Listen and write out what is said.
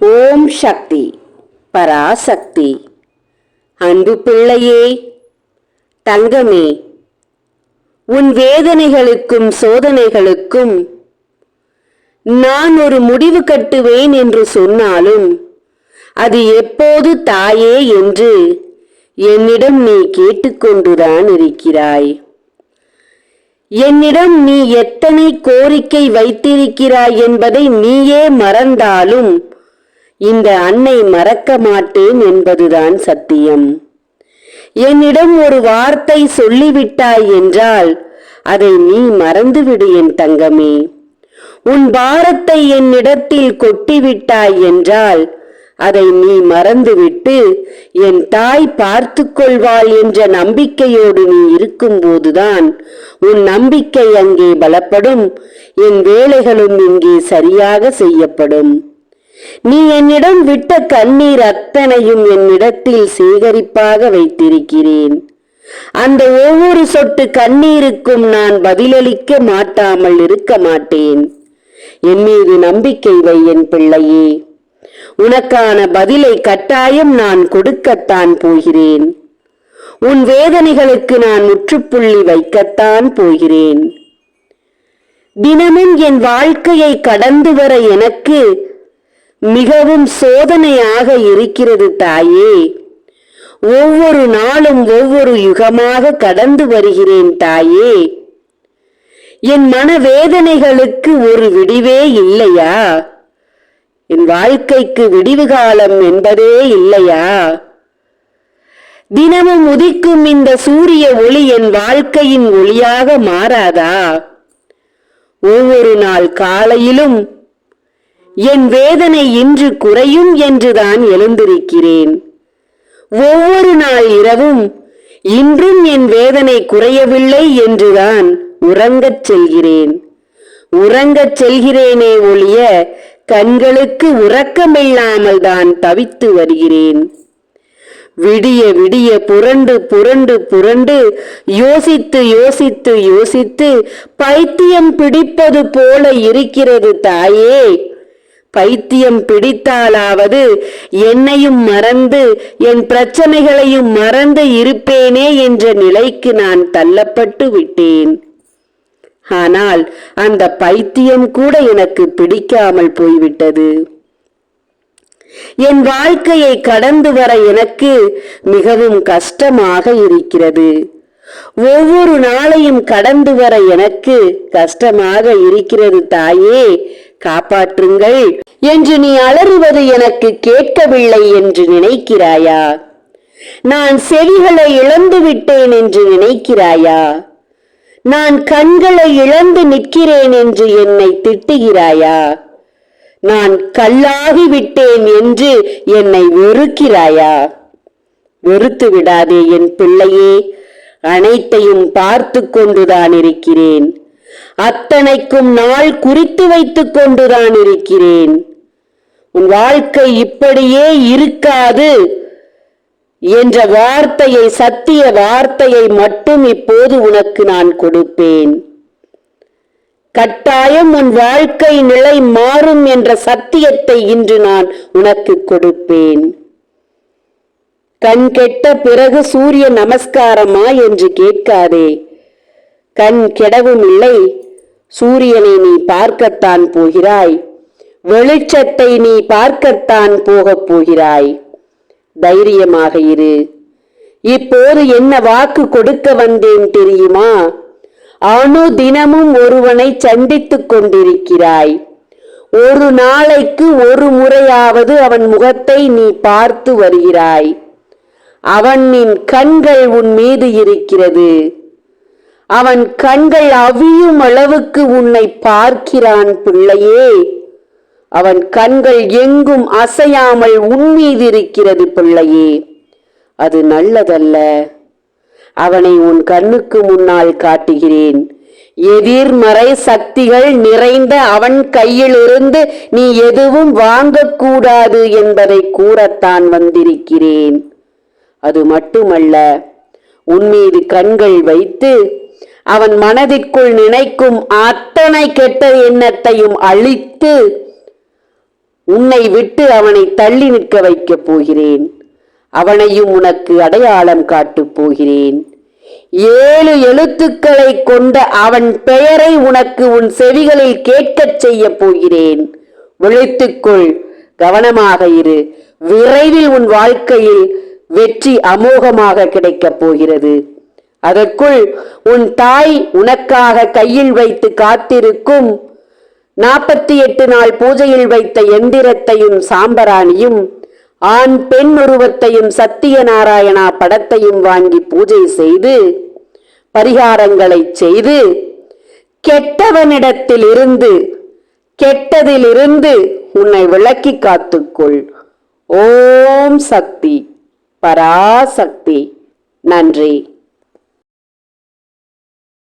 ஓம் சக்தி பராசக்தி. அன்பு பிள்ளையே தங்கமே உன் வேதனைகளுக்கும் சோதனைகளுக்கும் நான் ஒரு முடிவு கட்டுவேன் என்று சொன்னாலும் அது எப்போது தாயே என்று என்னிடம் நீ கேட்டுக்கொண்டுதான் இருக்கிறாய். என்னிடம் நீ எத்தனை கோரிக்கை வைத்திருக்கிறாய் என்பதை நீயே மறந்தாலும் இந்த அன்னை மறக்க மாட்டேன் என்பதுதான் சத்தியம். என்னிடம் ஒரு வார்த்தை சொல்லிவிட்டாய் என்றால் அதை நீ மறந்துவிடு என் தங்கமே. உன் பாரத்தை என்னிடத்தில் கொட்டிவிட்டாய் என்றால் அதை நீ மறந்துவிட்டு என் தாய் பார்த்து கொள்வாள் என்ற நம்பிக்கையோடு நீ இருக்கும்போதுதான் உன் நம்பிக்கை அங்கே பலப்படும் என் வேலைகளும் இங்கே சரியாக செய்யப்படும். நீ என்னிடம் விட்ட கண்ணீர் அத்தனையும் என்னிடத்தில் சேகரிப்பாக வைத்திருக்கிறேன். அந்த ஒவ்வொரு சொட்டு கண்ணீருக்கும் நான் பதிலளிக்க மாட்டாமல் இருக்க மாட்டேன். என் மீது நம்பிக்கை வை என் பிள்ளையே. உனக்கான பதிலை கட்டாயம் நான் கொடுக்கத்தான் போகிறேன். உன் வேதனைகளுக்கு நான் முற்றுப்புள்ளி வைக்கத்தான் போகிறேன். தினமும் என் வாழ்க்கையை கடந்து வர எனக்கு மிகவும் சோதனையாக இருக்கிறது தாயே. ஒவ்வொரு நாளும் ஒவ்வொரு யுகமாக கடந்து வருகிறேன் தாயே. என் மனவேதனைகளுக்கு ஒரு விடிவே இல்லையா? என் வாழ்க்கைக்கு விடிவு காலம் என்பதே இல்லையா? தினமும் உதிக்கும் இந்த சூரிய ஒளி என் வாழ்க்கையின் ஒளியாக மாறாதா? ஒவ்வொரு நாள் காலையிலும் என் வேதனை இன்று குறையும் என்றுதான் எழுந்திருக்கிறேன். ஒவ்வொரு நாள் இரவும் இன்றும் என் வேதனை குறையவில்லை என்றுதான் உறங்கச் செல்கிறேன். உறங்கச் செல்கிறேனே ஒழிய கண்களுக்கு உறக்கமில்லாமல் தான் தவித்து வருகிறேன். விடிய விடிய புரண்டு புரண்டு புரண்டு யோசித்து யோசித்து யோசித்து பைத்தியம் பிடிப்பது போல இருக்கிறது தாயே. பைத்தியம் பிடித்தாலாவது என்னையும் மறந்து என் பிரச்சனைகளையும் மறந்து இருப்பேனே என்ற நிலைக்கு நான் தள்ளப்பட்டு விட்டேன். ஆனால் அந்த பைத்தியம் கூட எனக்கு பிடிக்காமல் போய்விட்டது. என் வாழ்க்கையை கடந்து வர எனக்கு மிகவும் கஷ்டமாக இருக்கிறது. ஒவ்வொரு நாளையும் கடந்து வர எனக்கு கஷ்டமாக இருக்கிறது தாயே காப்பாற்றுங்கள். என்று நீ அலறுவது எனக்கு கேட்கவில்லை என்று நினைக்கிறாயா? நான் செவிகளை இழந்து விட்டேன் என்று நினைக்கிறாயா? நான் கண்களை இழந்து நிற்கிறேன் என்று என்னை திட்டுகிறாயா? நான் கல்லாகி விட்டேன் என்று என்னை வெறுக்கிறாயா? வெறுத்து விடாதே என் பிள்ளையே அனைத்தையும் பார்த்து கொண்டுதான் இருக்கிறேன். அத்தனைக்கும் நாள் குறித்து வைத்துக் கொண்டுதான் இருக்கிறேன். உன் வாழ்க்கை இப்படியே இருக்காது என்ற வார்த்தையை சத்திய வார்த்தையை மட்டும் இப்போது உனக்கு நான் கொடுப்பேன். கட்டாயம் உன் வாழ்க்கை நிலை மாறும் என்ற சத்தியத்தை இன்று நான் உனக்கு கொடுப்பேன். கண் கெட்ட பிறகு சூரிய நமஸ்காரமா என்று கேட்காதே. கண் கெடவும் இல்லை சூரியனை நீ பார்க்கத்தான் போகிறாய். வெளிச்சத்தை நீ பார்க்கத்தான் போகப் போகிறாய். தைரியமாக இரு. இப்போது என்ன வாக்கு கொடுக்க வந்தேன் தெரியுமா? அணு தினமும் ஒருவனை சந்தித்துக் கொண்டிருக்கிறாய். ஒரு நாளைக்கு ஒரு முறையாவது அவன் முகத்தை நீ பார்த்து வருகிறாய். அவனின் கண்கள் உன் மீது இருக்கிறது. அவன் கண்கள் அவியும் அளவுக்கு உன்னை பார்க்கிறான் பிள்ளையே. அவன் கண்கள் எங்கும் அசையாமல் உன்மீது இருக்கிறது பிள்ளையே. அது நல்லதல்ல. அவனை உன் கண்ணுக்கு முன்னால் காட்டுகிறேன். எதிர்மறை சக்திகள் நிறைந்த அவன் கையிலிருந்து நீ எதுவும் வாங்கக்கூடாது என்பதை கூறத்தான் வந்திருக்கிறேன். அது மட்டுமல்ல உன்மீது கண்கள் வைத்து அவன் மனதிற்குள் நினைக்கும் அத்தனை கெட்ட எண்ணத்தையும் அழித்து உன்னை விட்டு அவனை தள்ளி நிற்க வைக்கப் போகிறேன். அவனையும் உனக்கு அடையாளம் காட்டப் போகிறேன். ஏழு எழுத்துக்களை கொண்ட அவன் பெயரை உனக்கு உன் செவிகளில் கேட்கச் செய்யப் போகிறேன். விழித்துக்கொள் கவனமாக இரு. விரைவில் உன் வாழ்க்கையில் வெற்றி அமோகமாக கிடைக்கப் போகிறது. அதற்குள் உன் தாய் உனக்காக கையில் வைத்து காத்திருக்கும் நாற்பத்தி எட்டு நாள் பூஜையில் வைத்த எந்திரத்தையும் சாம்பராணியும் ஆண் பெண் உருவத்தையும் சத்தியநாராயணா படத்தையும் வாங்கி பூஜை செய்து பரிகாரங்களை செய்து கெட்டவனிடத்தில் இருந்து கெட்டதிலிருந்து உன்னை விளக்கி காத்துக்கொள். ஓம் சக்தி பராசக்தி. நன்றி.